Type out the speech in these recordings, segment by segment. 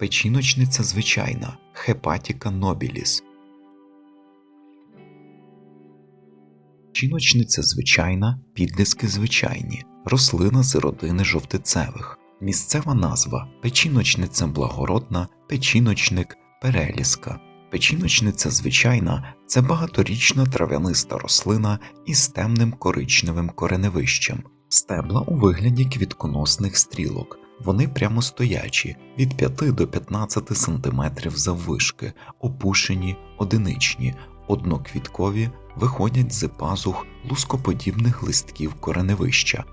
печіночниця звичайна Хепатіка нобіліс. Печіночниця звичайна, підліски звичайні, рослина з родини жовтицевих. Місцева назва печіночниця благородна, печіночник, переліска. Печіночниця звичайна це багаторічна трав'яниста рослина із темним коричневим кореневищем, стебла у вигляді квітконосних стрілок. Вони прямостоячі від 5 до 15 см заввишки, опушені, одиничні, одноквіткові, виходять з пазух лускоподібних листків кореневища.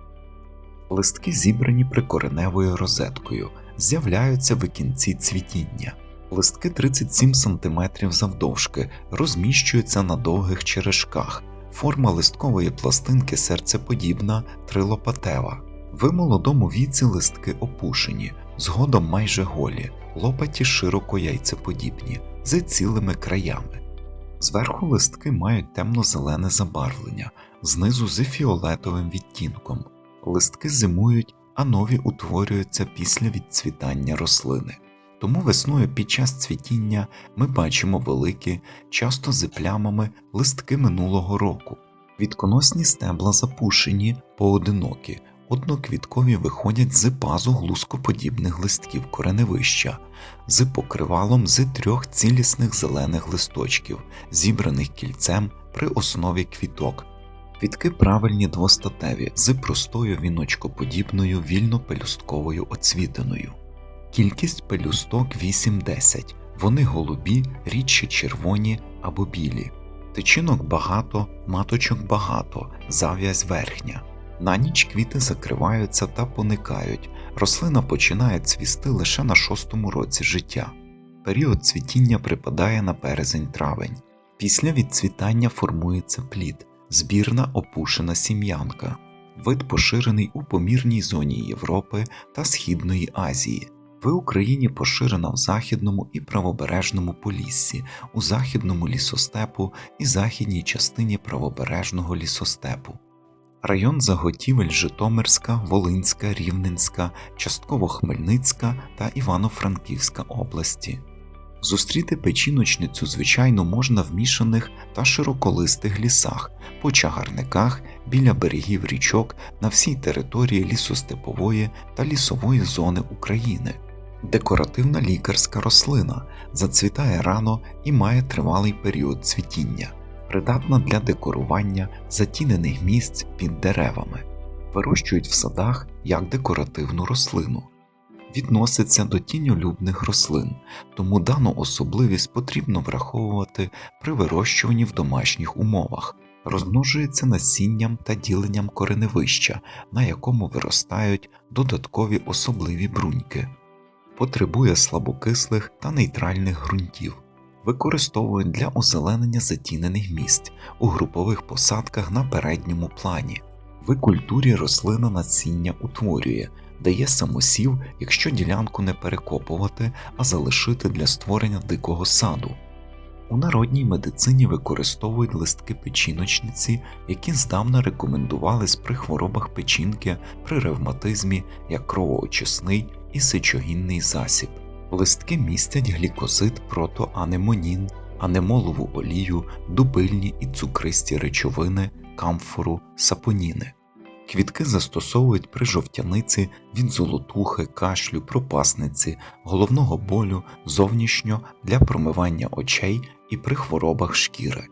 Листки зібрані прикореневою розеткою, з'являються в кінці цвітіння. Листки 37 см завдовжки розміщуються на довгих черешках. Форма листкової пластинки серцеподібна, трилопатева. В молодому віці листки опушені, згодом майже голі, лопаті широко яйцеподібні, з цілими краями. Зверху листки мають темно-зелене забарвлення, знизу з фіолетовим відтінком. Листки зимують, а нові утворюються після відцвітання рослини. Тому весною під час цвітіння ми бачимо великі, часто з плямами листки минулого року. Квітконосні стебла запушені, поодинокі, одноквіткові виходять з пазу глузкоподібних листків кореневища, з покривалом з трьох цілісних зелених листочків, зібраних кільцем при основі квіток. Квітки правильні двостатеві з простою віночкоподібною вільно-пелюстковою оцвітиною. Кількість пелюсток 8-10, вони голубі, рідше червоні або білі. Тичинок багато, маточок багато, зав'язь верхня. На ніч квіти закриваються та поникають, рослина починає цвісти лише на шостому році життя. Період цвітіння припадає на березень-травень. Після відцвітання формується плід, збірна опушена сім'янка, вид поширений у помірній зоні Європи та Східної Азії. В Україні поширена в західному і правобережному поліссі, у західному лісостепу і західній частині правобережного лісостепу. Район заготівель Житомирська, Волинська, Рівненська, частково Хмельницька та Івано-Франківська області. Зустріти печіночницю звичайно можна в мішаних та широколистих лісах, по чагарниках, біля берегів річок на всій території лісостепової та лісової зони України. Декоративна лікарська рослина зацвітає рано і має тривалий період цвітіння, придатна для декорування затінених місць під деревами, вирощують в садах як декоративну рослину. Відноситься до тіньолюбних рослин, тому дану особливість потрібно враховувати при вирощуванні в домашніх умовах, розмножується насінням та діленням кореневища, на якому виростають додаткові особливі бруньки. Потребує слабокислих та нейтральних ґрунтів, використовують для озеленення затінених місць у групових посадках на передньому плані. В культурі рослина насіння утворює, дає самосів, якщо ділянку не перекопувати, а залишити для створення дикого саду. У народній медицині використовують листки печіночниці, які здавна рекомендувались при хворобах печінки, при ревматизмі як кровоочисний і сечогінний засіб. Листки містять глікозид протоанемонін, анемолову олію, дубильні і цукристі речовини, камфору, сапоніни. Квітки застосовують при жовтяниці від золотухи, кашлю, пропасниці, головного болю, зовнішньо для промивання очей і при хворобах шкіри.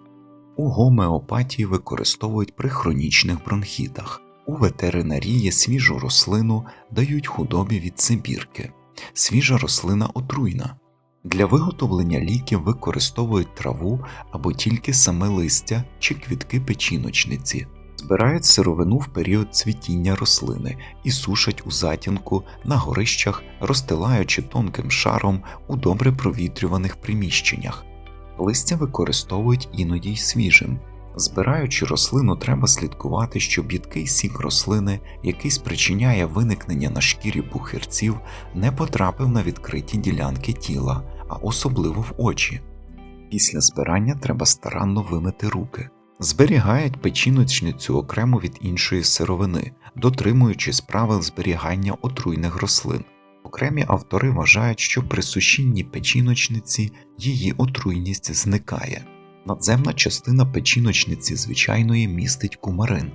У гомеопатії використовують при хронічних бронхітах. У ветеринарії свіжу рослину дають худобі від сибірки. Свіжа рослина отруйна. Для виготовлення ліків використовують траву або тільки саме листя чи квітки печіночниці, збирають сировину в період цвітіння рослини і сушать у затінку на горищах, розстилаючи тонким шаром у добре провітрюваних приміщеннях. Листя використовують іноді й свіжим. Збираючи рослину, треба слідкувати, щоб їдкий сік рослини, який спричиняє виникнення на шкірі пухирців, не потрапив на відкриті ділянки тіла, а особливо в очі. Після збирання треба старанно вимити руки. Зберігають печіночницю окремо від іншої сировини, дотримуючись правил зберігання отруйних рослин. Окремі автори вважають, що при сушінні печіночниці її отруйність зникає. Надземна частина печіночниці звичайної містить кумарин.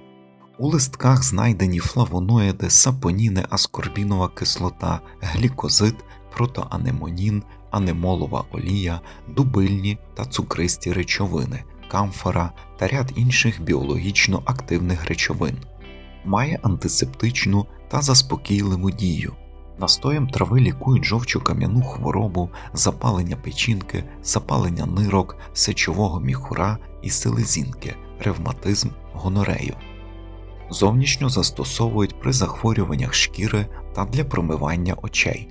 У листках знайдені флавоноїди, сапоніни, аскорбінова кислота, глікозит, протоанемонін, анемолова олія, дубильні та цукристі речовини, камфора та ряд інших біологічно активних речовин. Має антисептичну та заспокійливу дію. Настоєм трави лікують жовчу кам'яну хворобу, запалення печінки, запалення нирок, сечового міхура і селезінки, ревматизм, гонорею. Зовнішньо застосовують при захворюваннях шкіри та для промивання очей.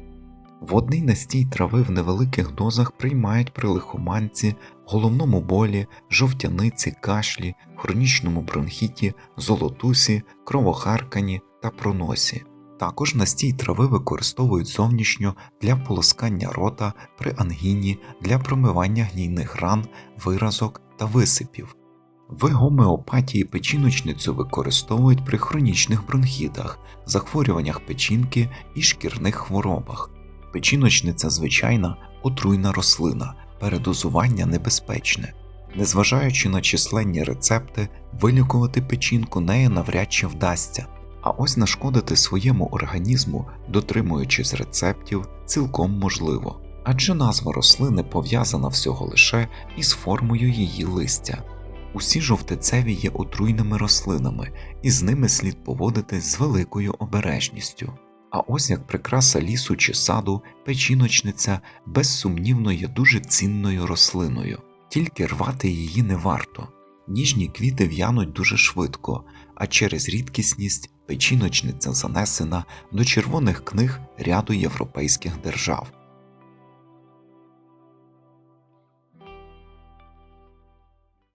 Водний настій трави в невеликих дозах приймають при лихоманці, головному болі, жовтяниці, кашлі, хронічному бронхіті, золотусі, кровохарканні та проносі. Також настій трави використовують зовнішньо для полоскання рота при ангіні, для промивання гнійних ран, виразок та висипів. В гомеопатії печіночницю використовують при хронічних бронхітах, захворюваннях печінки і шкірних хворобах. Печіночниця звичайна отруйна рослина, передозування небезпечне. Незважаючи на численні рецепти, вилікувати печінку нею навряд чи вдасться, а ось нашкодити своєму організму, дотримуючись рецептів, цілком можливо, адже назва рослини пов'язана всього лише із формою її листя. Усі жовтицеві є отруйними рослинами, і з ними слід поводитись з великою обережністю. А ось як прикраса лісу чи саду, печіночниця безсумнівно є дуже цінною рослиною, тільки рвати її не варто. Ніжні квіти в'януть дуже швидко, а через рідкісність печіночниця занесена до червоних книг ряду європейських держав.